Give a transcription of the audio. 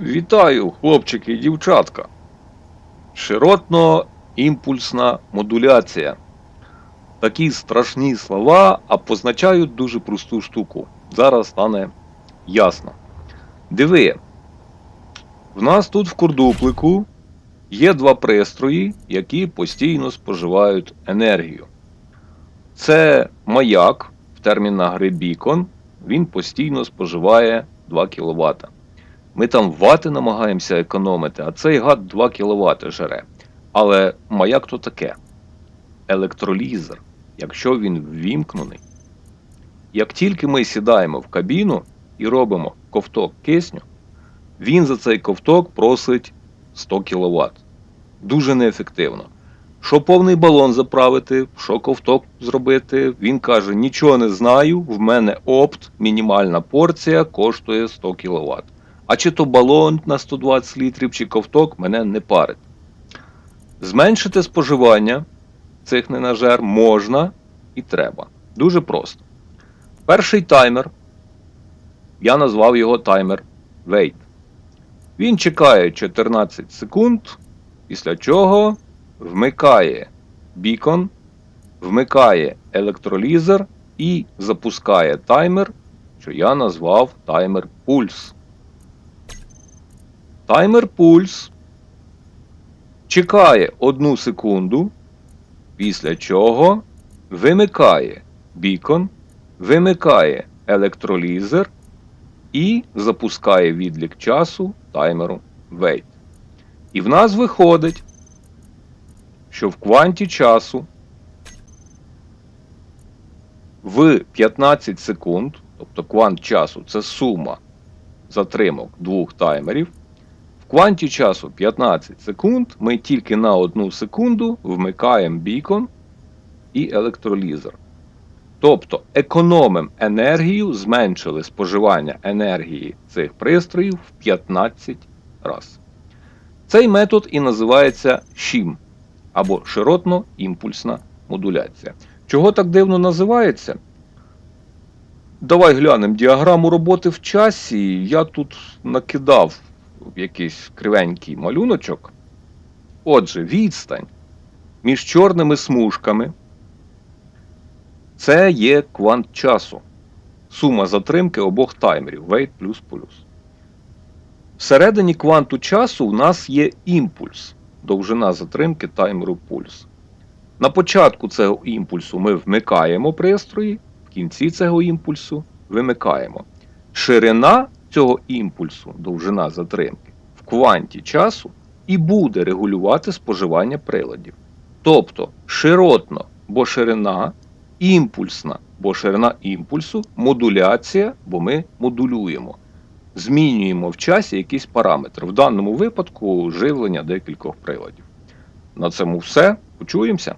Вітаю, хлопчики і дівчатка. Широтно-імпульсна модуляція. Такі страшні слова, а позначають дуже просту штуку. Зараз стане ясно. Диви, в нас тут в курдуплику є два пристрої, які постійно споживають енергію. Це маяк в термінах гри бікон, він постійно споживає 2 кВт. Ми там вати намагаємося економити, а цей гад 2 кВт жере. Але маяк то таке. Електролізер, якщо він ввімкнений. Як тільки ми сідаємо в кабіну і робимо ковток кисню, він за цей ковток просить 100 кВт. Дуже неефективно. Що повний балон заправити, що ковток зробити, він каже: нічого не знаю, в мене опт, мінімальна порція коштує 100 кВт. А чи то балон на 120 літрів, чи ковток мене не парить. Зменшити споживання цих ненажер можна і треба. Дуже просто. Перший таймер, я назвав його таймер Wait. Він чекає 14 секунд, після чого вмикає бікон, вмикає електролізер і запускає таймер, що я назвав таймер пульс. Таймер пульс чекає одну секунду, після чого вимикає бікон, вимикає електролізер і запускає відлік часу таймеру Wait. І в нас виходить, що в кванті часу в 15 секунд, тобто квант часу це сума затримок двох таймерів. В кванті часу 15 секунд ми тільки на одну секунду вмикаємо бікон і електролізер. Тобто економимо енергію, зменшили споживання енергії цих пристроїв в 15 разів. Цей метод і називається ШІМ або широтно-імпульсна модуляція. Чого так дивно називається? Давай глянемо діаграму роботи в часі. Я тут накидав якийсь кривенький малюночок. Отже, відстань між чорними смужками це є квант часу. Сума затримки обох таймерів wait плюс плюс. Всередині кванту часу в нас є імпульс, довжина затримки таймеру пульс. На початку цього імпульсу ми вмикаємо пристрої, в кінці цього імпульсу вимикаємо. Ширина цього імпульсу, довжина затримки, в кванті часу і буде регулювати споживання приладів. Тобто широтно, бо ширина, імпульсна, бо ширина імпульсу, модуляція, бо ми модулюємо. Змінюємо в часі якийсь параметр. В даному випадку живлення декількох приладів. На цьому все. Почуємося.